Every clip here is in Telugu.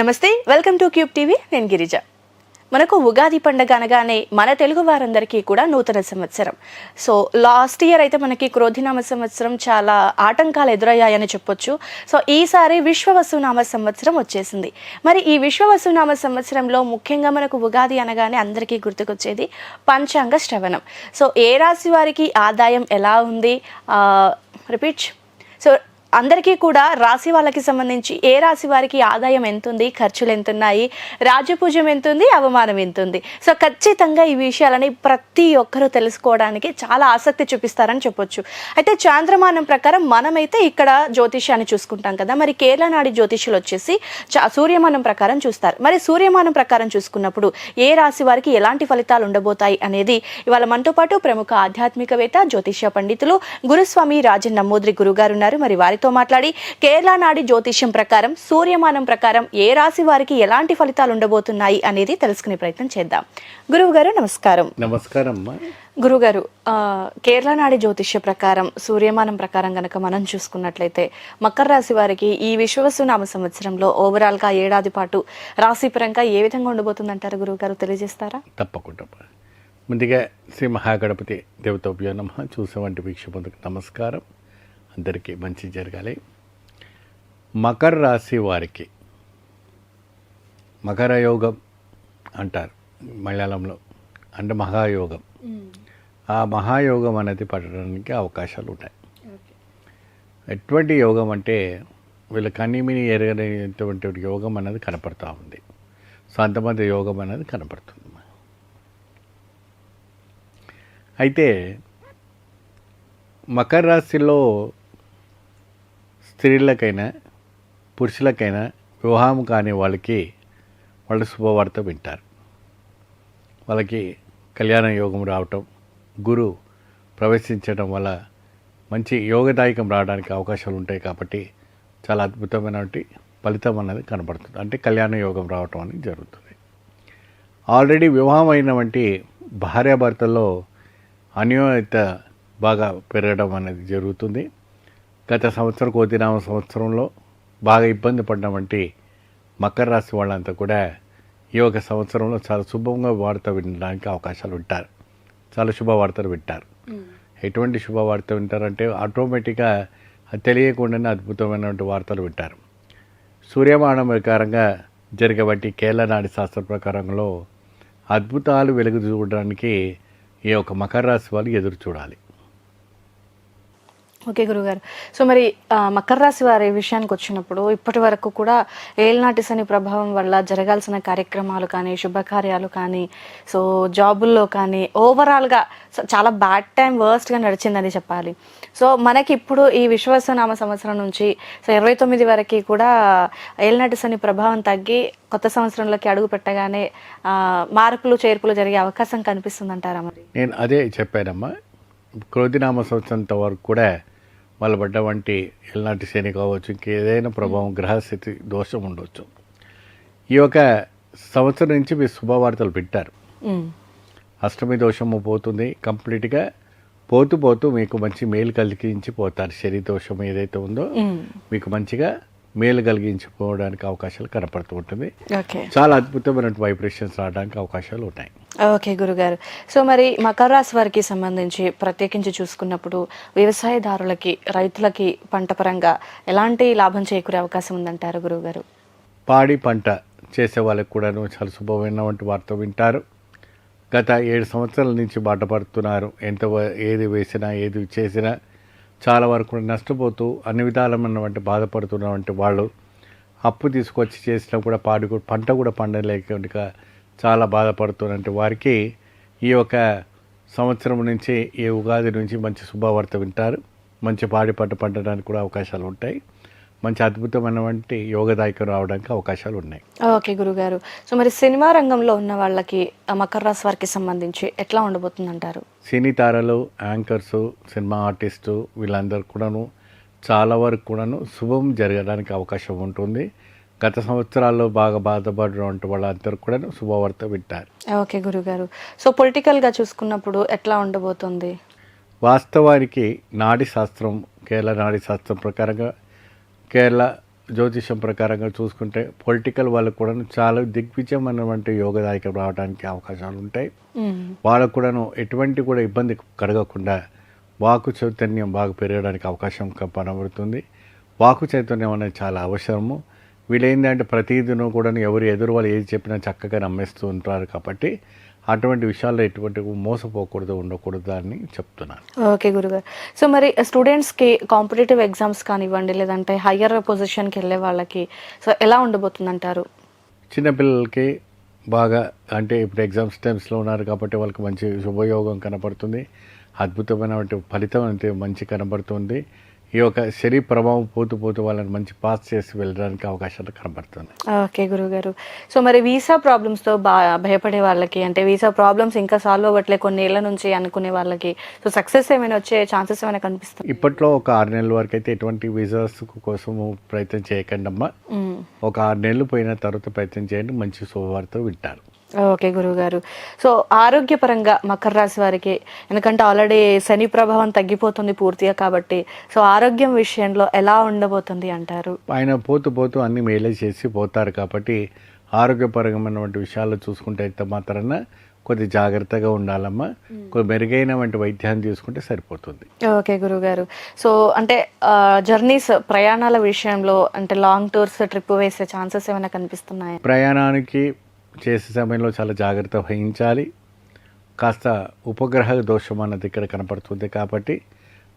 నమస్తే వెల్కమ్ టు క్యూబ్ టీవీ నేను గిరిజ. మనకు ఉగాది పండగ అనగానే మన తెలుగు వారందరికీ కూడా నూతన సంవత్సరం. సో లాస్ట్ ఇయర్ అయితే మనకి క్రోధినామ సంవత్సరం చాలా ఆటంకాలు ఎదురయ్యాయని చెప్పొచ్చు. సో ఈసారి విశ్వవసునామ సంవత్సరం వచ్చేసింది. మరి ఈ విశ్వవసునామ సంవత్సరంలో ముఖ్యంగా మనకు ఉగాది అనగానే అందరికీ గుర్తుకొచ్చేది పంచాంగ శ్రవణం. సో ఏ రాశి వారికి ఆదాయం ఎలా ఉంది? రిపీట్. సో అందరికీ కూడా రాశి వాళ్ళకి సంబంధించి ఏ రాశి వారికి ఆదాయం ఎంతుంది ఖర్చులు ఎంతున్నాయి రాజపూజ్యం ఎంత ఉంది అవమానం ఎంత ఉంది సో ఖచ్చితంగా ఈ విషయాలని ప్రతి ఒక్కరూ తెలుసుకోవడానికి చాలా ఆసక్తి చూపిస్తారని చెప్పొచ్చు. అయితే చాంద్రమానం ప్రకారం మనమైతే ఇక్కడ జ్యోతిష్యాన్ని చూసుకుంటాం కదా. మరి కేరళ నాడి జ్యోతిష్యులు వచ్చేసి చా- సూర్యమానం ప్రకారం చూస్తారు. మరి సూర్యమానం ప్రకారం చూసుకున్నప్పుడు ఏ రాశి వారికి ఎలాంటి ఫలితాలు ఉండబోతాయి అనేది ఇవాళ మనతో పాటు ప్రముఖ ఆధ్యాత్మికవేత్త జ్యోతిష్య పండితులు గురుస్వామి రాజన్ నమ్మోద్రి గురుగారు ఉన్నారు. మరి వారితో మాట్లాడి కేరళ నాడి జ్యోతిష్యం ప్రకారం సూర్యమానం ప్రకారం ఏ రాశి వారికి ఎలాంటి ఫలితాలు ఉండబోతున్నాయి అనేది తెలుసుకునే ప్రయత్నం చేద్దాం. గురువు గారు నమస్కారం నమస్కారం గురుగారు కేరళ నాడి జ్యోతిష్య ప్రకారం సూర్యమానం ప్రకారం గనక మనం చూసుకున్నట్లయితే మకర రాశి వారికి ఈ విశ్వవసునామ సంవత్సరంలో ఓవరాల్గా ఏడాది పాటు రాశిపరంగా ఏ విధంగా ఉండబోతుందంటారు గురువు గారు తెలియజేస్తారా? తప్పకుండా. ముందుగా శ్రీ మహాగణపతి దేవతోభ్యో నమ. చూసే వంటి వీక్షబంధుకు నమస్కారం. అందరికీ మంచి జరగాలి. మకర రాశి వారికి మకర యోగం అంటారు మలయాళంలో అంటే మహాయోగం. ఆ మహాయోగం అనేది పడడానికి అవకాశాలు ఉంటాయి. ఎటువంటి యోగం అంటే వీళ్ళ కన్నీమిని ఎరగనేటువంటి యోగం అనేది కనపడతా ఉంది. సో అంతమంది యోగం అనేది కనపడుతుంది. అయితే మకర రాశిలో స్త్రీలకైనా పురుషులకైనా వివాహం కాని వాళ్ళకి వాళ్ళు శుభవార్త వింటారు. వాళ్ళకి కళ్యాణ యోగం రావటం గురు ప్రవేశించడం వల్ల మంచి యోగదాయకం రావడానికి అవకాశాలు ఉంటాయి కాబట్టి చాలా అద్భుతమైనటువంటి ఫలితం అనేది కనబడుతుంది. అంటే కళ్యాణ యోగం రావటం అనేది జరుగుతుంది. ఆల్రెడీ వివాహం అయినటువంటి భార్యాభర్తల్లో అన్యోన్యత బాగా పెరగడం అనేది జరుగుతుంది. గత సంవత్సరం కోతినామ సంవత్సరంలో బాగా ఇబ్బంది పడినటువంటి మకర రాశి వాళ్ళంతా కూడా ఈ ఒక సంవత్సరంలో చాలా శుభంగా వార్త వినడానికి అవకాశాలు వింటారు చాలా శుభవార్తలు వింటారు. ఎటువంటి శుభవార్త వింటారంటే ఆటోమేటిక్గా అది తెలియకుండానే అద్భుతమైనటువంటి వార్తలు వింటారు. సూర్యమానం ప్రకారంగా జరిగబట్టి కేరళ నాడి శాస్త్ర ప్రకారంలో అద్భుతాలు వెలుగు చూడడానికి ఈ యొక్క మకర రాశి వాళ్ళు ఎదురు చూడాలి. ఓకే గురుగారు. సో మరి మకర రాశి వారి విషయానికి వచ్చినప్పుడు ఇప్పటి వరకు కూడా ఏళ్ళనాటి శని ప్రభావం వల్ల జరగాల్సిన కార్యక్రమాలు కానీ శుభకార్యాలు కానీ సో జాబుల్లో కానీ ఓవరాల్గా సో చాలా బ్యాడ్ టైం వర్స్ట్గా నడిచిందని చెప్పాలి. సో మనకి ఇప్పుడు ఈ విశ్వసనామ సంవత్సరం నుంచి సో ఇరవై తొమ్మిది వరకు కూడా ఏళ్ళనాటి శని ప్రభావం తగ్గి కొత్త సంవత్సరంలోకి అడుగు పెట్టగానే మార్పులు చేర్పులు జరిగే అవకాశం కనిపిస్తుందంటారా మరి? నేను అదే చెప్పానమ్మా. క్రోధినామ సంవత్సరంత వరకు కూడా వాళ్ళు పడ్డ వంటి ఎల్నాటి శని కావచ్చు ఇంకేదైనా ప్రభావం గ్రహస్థితి దోషం ఉండొచ్చు. ఈ యొక్క సంవత్సరం నుంచి మీరు శుభవార్తలు పెట్టారు. అష్టమి దోషము పోతుంది కంప్లీట్గా పోతూ పోతూ మీకు మంచి మేలు కలిగించి పోతారు శని దోషం ఏదైతే ఉందో. మీకు మంచిగా మేలు కలిగించిపోవడానికి అవకాశాలు కనపడుతూ ఉంటుంది. చాలా అద్భుతమైన వైబ్రేషన్స్ రావడానికి అవకాశాలు ఉన్నాయి ఓకే గురుగారు. సో మరి మకర రాశి వారికి సంబంధించి ప్రత్యేకించి చూసుకున్నప్పుడు వ్యవసాయదారులకి రైతులకి పంట పరంగా ఎలాంటి లాభం చేకూరే అవకాశం ఉందంటారు గురుగారు? పాడి పంట చేసే వాళ్ళకి కూడాను చాలా శుభమైనటువంటి వార్త వింటారు. గత ఏడు సంవత్సరాల నుంచి బాటపడుతున్నారు ఎంత ఏది వేసినా ఏది చేసినా చాలా వరకు నష్టపోతూ అన్ని విధాలమైనటువంటి బాధపడుతున్నటువంటి వాళ్ళు అప్పు తీసుకొచ్చి చేసినా కూడా పాడి కూడా- పంట కూడా పండలేక చాలా బాధపడుతున్నటువంటి వారికి ఈ యొక్క సంవత్సరం నుంచి ఈ ఉగాది నుంచి మంచి శుభవార్త వింటారు. మంచి పాడి పంట పండడానికి కూడా అవకాశాలు ఉంటాయి. మంచి అద్భుతమైనటువంటి యోగదాయకం రావడానికి అవకాశాలు ఉన్నాయి. ఓకే గురుగారు. సో మరి సినిమా రంగంలో ఉన్న వాళ్ళకి మకర రాశి వారికి సంబంధించి ఎట్లా ఉండబోతుందంటారు? సినీ తారలు యాంకర్స్ సినిమా ఆర్టిస్టు వీళ్ళందరూ కూడాను చాలా వరకు కూడాను శుభం జరగడానికి అవకాశం ఉంటుంది. గత సంవత్సరాల్లో బాగా బాధపడినటువంటి వాళ్ళందరూ కూడాను శుభవార్త వింటారు. ఓకే గురుగారు. సో పొలిటికల్గా చూసుకున్నప్పుడు ఎట్లా ఉండబోతుంది? వాస్తవానికి నాడి శాస్త్రం కేరళ నాడి శాస్త్రం ప్రకారంగా కేరళ జ్యోతిషం ప్రకారంగా చూసుకుంటే పొలిటికల్ వాళ్ళకు కూడా చాలా దిగ్విజయమైనటువంటి యోగదాయకం రావడానికి అవకాశాలు ఉంటాయి. వాళ్ళకు కూడాను ఎటువంటి కూడా ఇబ్బంది కలగకుండా వాకు చైతన్యం బాగా పెరగడానికి అవకాశం కనబడుతుంది. వాకు చైతన్యం అనేది చాలా అవసరము. వీళ్ళు ఏంటంటే ప్రతిదినం కూడా ఎవరు ఎదురు వాళ్ళు ఏది చెప్పినా చక్కగా నమ్మేస్తూ ఉంటారు కాబట్టి అటువంటి విషయాల్లో ఎటువంటి మోసపోకూడదు ఉండకూడదు అని చెప్తున్నాను. ఓకే గురుగారు. సో మరి స్టూడెంట్స్కి కాంపిటేటివ్ ఎగ్జామ్స్ కానివ్వండి లేదంటే హయ్యర్ పొజిషన్కి వెళ్ళే వాళ్ళకి సో ఎలా ఉండబోతుంది అంటారు చిన్నపిల్లలకి బాగా అంటే ఇప్పుడు ఎగ్జామ్స్ టైమ్స్లో ఉన్నారు కాబట్టి వాళ్ళకి మంచి శుభయోగం కనపడుతుంది. అద్భుతమైనటువంటి ఫలితం అయితే మంచి కనబడుతుంది. ఈ యొక్క శరీర ప్రభావం పోతూ పోతూ వాళ్ళని మంచి పాస్ చేసి వెళ్ళడానికి అవకాశాలు కనబడుతుంది ఓకే గురుగారు సో మరి వీసా ప్రాబ్లమ్స్తో బా భయపడే వాళ్ళకి అంటే వీసా ప్రాబ్లమ్స్ ఇంకా సాల్వ్ అవ్వట్లే కొన్ని ఏళ్ళ నుంచి అనుకునే వాళ్ళకి సో సక్సెస్ ఏమైనా వచ్చే ఛాన్సెస్ ఏమైనా కనిపిస్తుంది ఇప్పట్లో ఒక ఆరు నెలల వరకు అయితే ఎటువంటి వీసాస్ కోసము ప్రయత్నం చేయకండి అమ్మా ఒక ఆరు నెలలు పోయిన తర్వాత ప్రయత్నం చేయండి మంచి శుభవార్త వింటారు. ఓకే గురుగారు సో ఆరోగ్యపరంగా మకర రాశి వారికి ఎందుకంటే ఆల్రెడీ శని ప్రభావం తగ్గిపోతుంది పూర్తిగా కాబట్టి సో ఆరోగ్యం విషయంలో ఎలా ఉండబోతుంది అంటారు? ఆయన పోతూ పోతూ అన్ని మేలే చేసి పోతారు కాబట్టి ఆరోగ్యపరమైనటువంటి విషయాలు చూసుకుంటే అయితే మాత్రాన కొద్ది జాగ్రత్తగా ఉండాలమ్మా. కొద్ది మెరుగైనటువంటి వైద్యాన్ని తీసుకుంటే సరిపోతుంది. ఓకే గురుగారు సో అంటే జర్నీస్ ప్రయాణాల విషయంలో అంటే లాంగ్ టూర్స్ ట్రిప్ వేసే ఛాన్సెస్ ఏమైనా కనిపిస్తున్నాయి? ప్రయాణానికి చేసే సమయంలో చాలా జాగ్రత్త వహించాలి. కాస్త ఉపగ్రహ దోషం అన్నది ఇక్కడ కనపడుతుంది కాబట్టి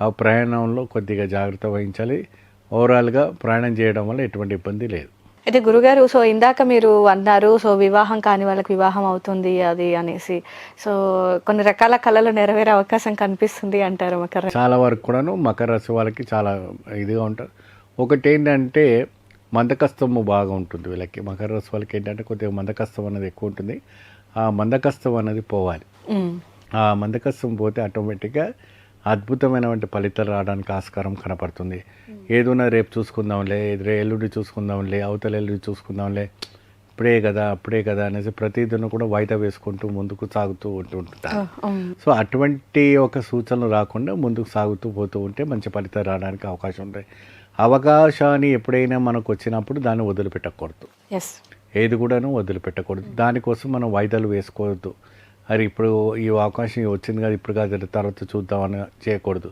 ఆ ప్రయాణంలో కొద్దిగా జాగ్రత్త వహించాలి. ఓవరాల్గా ప్రయాణం చేయడం వల్ల ఎటువంటి ఇబ్బంది లేదు. అయితే గురుగారు సో ఇందాక మీరు అన్నారు సో వివాహం కాని వాళ్ళకి వివాహం అవుతుంది అది అనేసి. సో కొన్ని రకాల కళలు నెరవేరే అవకాశం కనిపిస్తుంది అంటారు మకర. చాలా వరకు కూడాను మకర రాశి వాళ్ళకి చాలా ఇదిగా ఉంటారు. ఒకటి ఏంటంటే మందకస్తము బాగా ఉంటుంది వీళ్ళకి. మకర రాశి వాళ్ళకి ఏంటంటే కొద్దిగా మందకస్తం అనేది ఎక్కువ ఉంటుంది. ఆ మందకస్తం అనేది పోవాలి. ఆ మందకస్తం పోతే ఆటోమేటిక్గా అద్భుతమైనటువంటి ఫలితాలు రావడానికి ఆస్కారం కనపడుతుంది. ఏదున్నా రేపు చూసుకుందాంలే రే ఎల్లుండి చూసుకుందాంలే అవతల ఎల్లుండి చూసుకుందాంలే ఇప్పుడే కదా అప్పుడే కదా అనేసి ప్రతిదిన కూడా వాయిదా వేసుకుంటూ ముందుకు సాగుతూ ఉంటూ మ్మ్. సో అటువంటి ఒక సూచనలు రాకుండా ముందుకు సాగుతూ పోతూ ఉంటే మంచి ఫలితాలు రావడానికి అవకాశం ఉంటాయి అవకాశాన్ని ఎప్పుడైనా మనకు వచ్చినప్పుడు దాన్ని వదిలిపెట్టకూడదు. ఏది కూడాను వదిలిపెట్టకూడదు. దానికోసం మనం వాయిదాలు వేసుకోవద్దు. అరే ఇప్పుడు ఈ అవకాశం వచ్చింది కదా ఇప్పుడు కాదు తర్వాత చూద్దామని చేయకూడదు.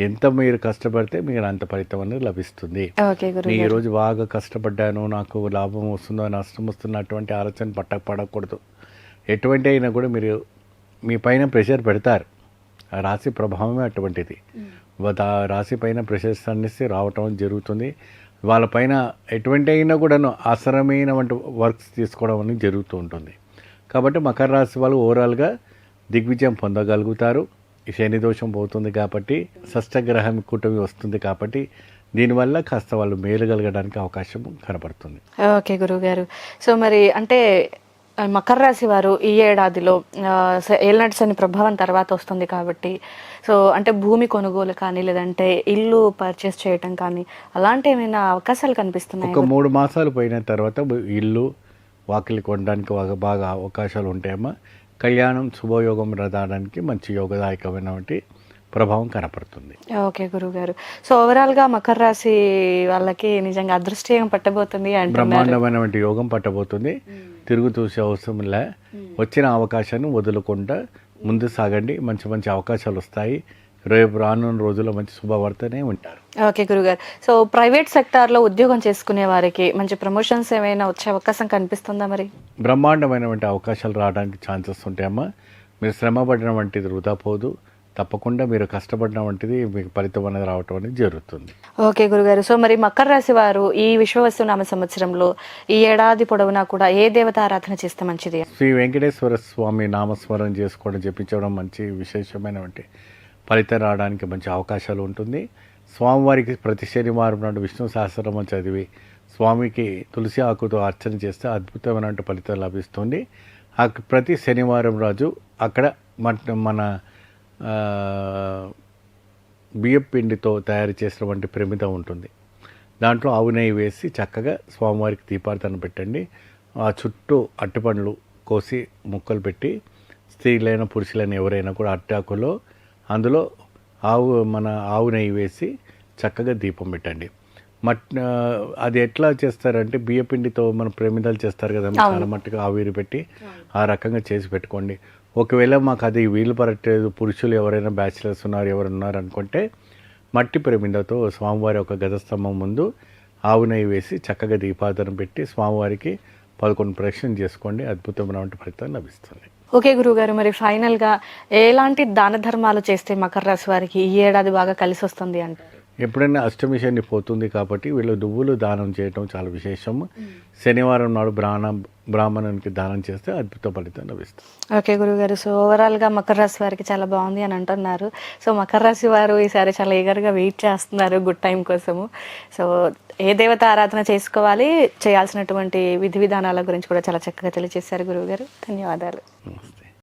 ఎంత మీరు కష్టపడితే మీరు అంత ఫలితం అనేది లభిస్తుంది. నేను ఈరోజు బాగా కష్టపడ్డాను నాకు లాభం వస్తుందో నష్టం వస్తుందో అటువంటి ఆలోచన పట్ట పడకూడదు. ఎటువంటి అయినా కూడా మీరు మీ పైన ప్రెషర్ పెడతారు. ఆ రాశి ప్రభావమే అటువంటిది. ఆ రాశి పైన ప్రెషర్స్ రావటం జరుగుతుంది. వాళ్ళపైన ఎటువంటి అయినా కూడాను అవసరమైన వంటి వర్క్స్ తీసుకోవడం అనేది జరుగుతూ ఉంటుంది. కాబట్టి మకర రాశి వాళ్ళు ఓవరాల్గా దిగ్విజయం పొందగలుగుతారు. శని దోషం పోతుంది కాబట్టి షష్టగ్రహం కూటమి వస్తుంది కాబట్టి దీనివల్ల కాస్త వాళ్ళు మేలు కలగడానికి అవకాశం కనపడుతుంది ఓకే గురువు గారు సో మరి అంటే మకర రాశి వారు ఈ ఏడాదిలో ఆ, స- శని ప్రభావం తర్వాత వస్తుంది కాబట్టి సో అంటే భూమి కొనుగోలు కానీ లేదంటే ఇల్లు పర్చేస్ చేయటం కానీ అలాంటి ఏమైనా అవకాశాలు కనిపిస్తున్నాయి? ఒక మూడు మాసాలు పోయిన తర్వాత ఇల్లు వాకిలి కొనడానికి బాగా బాగా అవకాశాలు ఉంటాయమ్మా. కళ్యాణం శుభయోగం రావడానికి మంచి యోగదాయకమైనటువంటి ప్రభావం కనపడుతుంది. ఓకే గురువు గారు సో ఓవరాల్గా మకర రాశి వాళ్ళకి నిజంగా అదృష్టం పట్టబోతుంది బ్రహ్మాండమైనటువంటి యోగం పట్టబోతుంది. తిరుగు చూసే అవసరం లే. వచ్చిన అవకాశాన్ని వదులకుండా ముందు సాగండి. మంచి మంచి అవకాశాలు వస్తాయి. రేపు రానున్న రోజుల్లో మంచి శుభవార్తనే ఉంటారు ఓకే గురుగారు. సో ప్రైవేట్ సెక్టార్లో ఉద్యోగం చేసుకునే వారికి మంచి ప్రమోషన్స్ ఏమైనా వచ్చే అవకాశం కనిపిస్తుందా మరి? బ్రహ్మాండమైనటువంటి అవకాశాలు రావడానికి ఛాన్సెస్ ఉంటాయమ్మా. మీరు శ్రమ పడిన వంటిది వృధా పోదు. తప్పకుండా మీరు కష్టపడిన వంటిది మీకు ఫలితం అనేది రావటం అనేది జరుగుతుంది. ఓకే గురుగారు. సో మరి మకర రాశి వారు ఈ విశ్వవస్తు నామ సంవత్సరంలో ఈ ఏడాది పొడవునా కూడా ఏ దేవత ఆరాధన చేస్తే మంచిది? శ్రీ వెంకటేశ్వర స్వామి నామస్మరణ చేసుకోవడం చెప్పించడం మంచి విశేషమైనటువంటి ఫలితం రావడానికి మంచి అవకాశాలు ఉంటుంది. స్వామివారికి ప్రతి శనివారం నాడు విష్ణు సహస్రనామం చదివి స్వామికి తులసి ఆకుతో అర్చన చేస్తే అద్భుతమైన ఫలితం లభిస్తుంది. ప్రతి శనివారం రోజు అక్కడ మన బియ్యం పిండితో తయారు చేసినటువంటి ప్రమిద ఉంటుంది. దాంట్లో ఆవు నెయ్యి వేసి చక్కగా స్వామివారికి దీపార్థన పెట్టండి. ఆ చుట్టూ అట్టిపండ్లు కోసి ముక్కలు పెట్టి స్త్రీలైన పురుషులైన ఎవరైనా కూడా అట్టాకులో అందులో ఆవు మన ఆవు నెయ్యి వేసి చక్కగా దీపం పెట్టండి. మట్ అది ఎట్లా చేస్తారంటే బియ్యపిండితో మన ప్రమిదాలు చేస్తారు కదా చాలా మట్టుగా ఆవిరి పెట్టి ఆ రకంగా చేసి పెట్టుకోండి. ఒకవేళ మాకు అది వీలు పడట్లేదు పురుషులు ఎవరైనా బ్యాచిలర్స్ ఉన్నారు ఎవరు ఉన్నారు అనుకుంటే మట్టి ప్రమిదతో స్వామివారి ఒక గజస్తంభం ముందు ఆవు నెయ్యి వేసి చక్కగా దీపాదనం పెట్టి స్వామివారికి పదకొండు ప్రదక్షిణ చేసుకోండి. అద్భుతమైనటువంటి ఫలితం లభిస్తుంది ఓకే గురుగారు మరి ఫైనల్గా ఎలాంటి దాన ధర్మాలు చేస్తే మకర రాశి వారికి ఈ ఏడాది బాగా కలిసి వస్తుంది అంటే ఎప్పుడైనా అష్టమి శని పోతుంది కాబట్టి వీళ్ళు నువ్వులు దానం చేయటం చాలా విశేషం శనివారం నాడు బ్రాహ్మణ బ్రాహ్మణునికి దానం చేస్తే అద్భుత ఫలితం లభిస్తుంది. ఓకే గురుగారు సో ఓవరాల్గా మకర రాశి వారికి చాలా బాగుంది అని అంటున్నారు. సో మకర రాశి వారు ఈసారి చాలా ఈగర్గా వెయిట్ చేస్తున్నారు గుడ్ టైం కోసము. సో ఏ దేవత ఆరాధన చేసుకోవాలి చేయాల్సినటువంటి విధి విధానాల గురించి కూడా చాలా చక్కగా తెలియజేశారు గురువుగారు ధన్యవాదాలు.